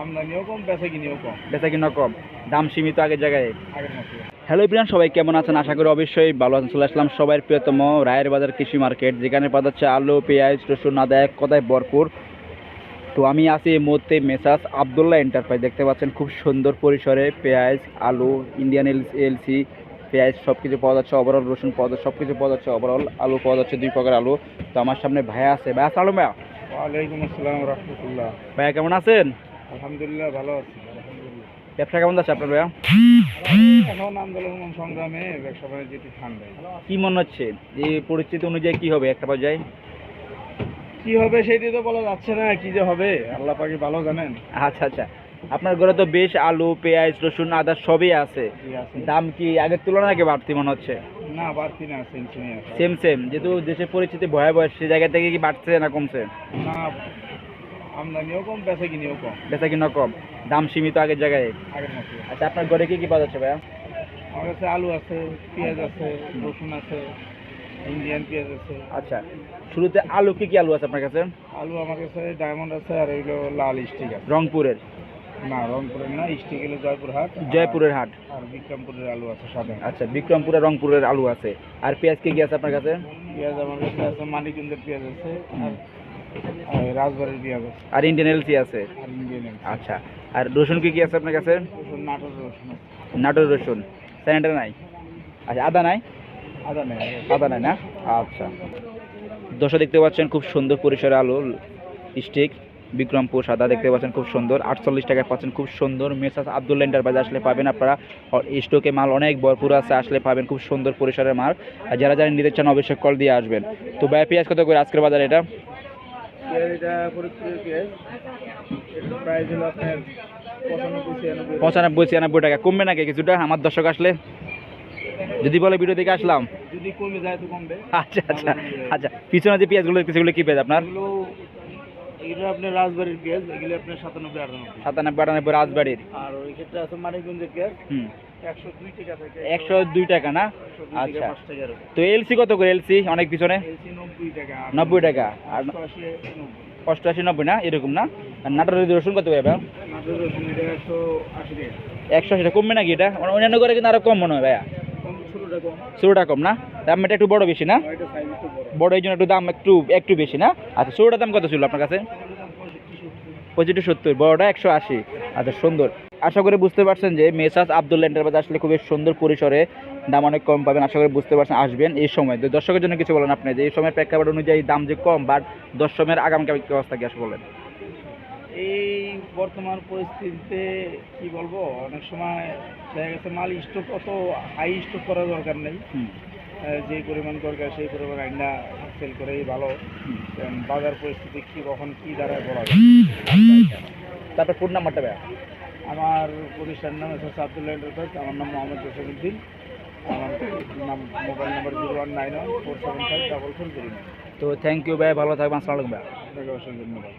আমদানিও কম বেচা কিনিও কম। বেচা কিনা কম। দাম সীমিত আগের জায়গায়। আগের মতো। হ্যালো ইব্রান সবাই কেমন আছেন? আশা করি অবশ্যই ভালো আছেন। চলে আসলাম সবার প্রিয়তম রায়ের বাজার কৃষি মার্কেট যেখানে পাওয়া যাচ্ছে আলু পেঁয়াজ রসুন আদা এক কথায় ভরপুর। তো আমি আছি এই মুহূর্তে মেসাস আবদুল্লাহ এন্টারপ্রাইজ দেখতে পাচ্ছেন খুব সুন্দর পরিসরে পেঁয়াজ আলু ইন্ডিয়ান এলসি পেঁয়াজ সব কিছু পাওয়া যাচ্ছে ওভারঅল রসুন পাওয়া যাচ্ছে সব কিছু পাওয়া যাচ্ছে ওভারঅল আলু পাওয়া যাচ্ছে দুই প্রকার আলু। তো আমার সামনে ভাইয়া আছে। ভাইয়া সালাম ভাইয়া ওয়ালাইকুম আসসালাম রহমতুল্লাহ। ভাইয়া কেমন আছেন? আলহামদুলিল্লাহ ভালো আছি আলহামদুলিল্লাহ। ব্যবসা কেমন যাচ্ছে আপনার ভাইয়া? এখন আন্দোলন সংগ্রামে ব্যবসা বাণিজ্য একটু ঠান্ডায় কি মনে হচ্ছে? এই পরিস্থিতি অনুযায়ী কি হবে একটা পর্যায়ে? কি হবে সেটি তো বলা যাচ্ছে না কি যে হবে আল্লাহ পাকে ভালো জানেন। আচ্ছা আচ্ছা। আপনার ঘরে তো বেশ আলু পেঁয়াজ রসুন আদা সবই আছে। দাম কি আগের তুলনায় নাকি বাড়তি মনে হচ্ছে? না বাড়তি না আছে। সেম সেম যেহেতু দেশের পরিস্থিতি ভয়াবহ সে জায়গা থেকে কি বাড়ছে না কমছে? না আমদানিও কম বেচা কিনিও কম। বেচা কিনা কম। দাম সীমিত আগের জায়গায়। আগের মতো। আচ্ছা আপনার ঘরে কি কি পাওয়া যাচ্ছে ভাইয়া? আমার কাছে আলু আছে পেঁয়াজ আছে রসুন আছে ইন্ডিয়ান পেঁয়াজ আছে। আচ্ছা শুরুতে আলু কি কি আলু আছে আপনার কাছে? আলু আমার কাছে ডায়মন্ড আছে আর এগুলো লাল স্টিক আছে। রংপুরের? না রংপুরের না স্টিক হলো জয়পুরহাট জয়পুরের হাট। আর বিক্রমপুরের আলু আছে সাদা। আচ্ছা বিক্রমপুরের রংপুরের আলু আছে। আর পেঁয়াজ কি কি আছে আপনার কাছে? পেঁয়াজ আমার কাছে আছে মানিকন্দের পেঁয়াজ আছে। আর রাজবাড়ির আছে আর ইন্ডিয়ান এলসি আছে? আর ইন্ডিয়ান আচ্ছা আর রসুন কি কি আছে আপনার কাছে? রসুন নাটোর রসুন নাটোর রসুন। স্যানিটার নাই? আচ্ছা আদা নাই? আদা নেই। আদা নাই না? আচ্ছা। দশা দেখতে পাচ্ছেন খুব সুন্দর পরিসরে আলু স্টিক বিক্রমপুর সাদা দেখতে পাচ্ছেন খুব সুন্দর। আটচল্লিশ টাকায় পাচ্ছেন খুব সুন্দর মেসাস আব্দুল লেন্ডার বাজার আসলে পাবেন আপনারা। স্টকে মাল অনেক ভরপুর আছে আসলে পাবেন খুব সুন্দর পরিসরের মাল। আর যারা যারা নিতে চান অবশ্যই কল দিয়ে আসবেন। তো ভাই পেঁয়াজ কত করে আজকের বাজারে এটা? পেঁয়াজ ফরিদপুরের পেঁয়াজ এটার প্রাইস হলো আপনার পঁচানব্বই ছিয়ানব্বই পঁচানব্বই ছিয়ানব্বই টাকা। কমবে নাকি কিছুটা? আমার দর্শক আসলে যদি বলে ভিডিও দেখে আসলাম। যদি কমে যায় তো কমবে। আচ্ছা আচ্ছা আচ্ছা। পিছনে যে পেঁয়াজগুলো সেগুলো কী কি পেঁয়াজ আপনার? এগুলো এগুলো আপনার রাজবাড়ির পেঁয়াজ এগুলো আপনার সাতানব্বই আটানব্বই। সাতানব্বই আটানব্বই রাজবাড়ির। আর ওই ক্ষেত্রে আছে মানিকগঞ্জের পেঁয়াজ হুম। একশো দুই টাকা না? আচ্ছা। তো এলসি কত করে এলসি অনেক পিছনে? নব্বই টাকা আর অষ্টআশি নব্বই। না? এরকম না? আর নাটোর রসুন কত ভাইয়া? একশো আশি টাকা। সেটা কমবে নাকি এটা? অন্যান্য করে কিন্তু আরও কম মনে হয় ভাইয়া। ষোলোটা কম। না? দাম এটা একটু বড় বেশি না? একটু বড়। এই জন্য একটু দাম একটু একটু বেশি না? আচ্ছা ষোলোটার দাম কত ছিল আপনার কাছে? পঁয়ষট্টি সত্তর বড়টা একশো আশি। আচ্ছা সুন্দর। আশা করি বুঝতে পারছেন যে মেসাস আব্দুল এন্টারপ্রাইজ আসলে খুবই সুন্দর পরিসরে দাম অনেক কম পাবেন। আশা করি বুঝতে পারছেন আসবেন এই সময়। দর্শকের জন্য কিছু বলেন আপনি যে এই সময়ের প্রেক্ষাপট অনুযায়ী দাম যে কম বাট দর্শকের আগামীকাল কি অবস্থা কি আসে বলেন? এই বর্তমান পরিস্থিতিতে কি বলব অনেক সময় দেখা গেছে মাল স্টক অত হাই স্টক করার দরকার নেই। যে পরিমাণ দরকার সেই পরিমাণ আইনা সেল করেই ভালো। বাজার পরিস্থিতি কি কখন কি দাঁড়ায় বলা যায় তারপর ফোন নাম্বারটা ভাইয়া। আমার প্রতিষ্ঠান নাম হচ্ছে আব্দুল্লাহ এন্টারপ্রাইজ আমার নাম মোহাম্মদ জসিমুদ্দিন আমার নাম mobile number zero one nine one four seven five double four zero তো থ্যাংক ইউ ভাই ভালো থাকবেন আসসালামু আলাইকুম ভাই আপনাকে অসংখ্য ধন্যবাদ।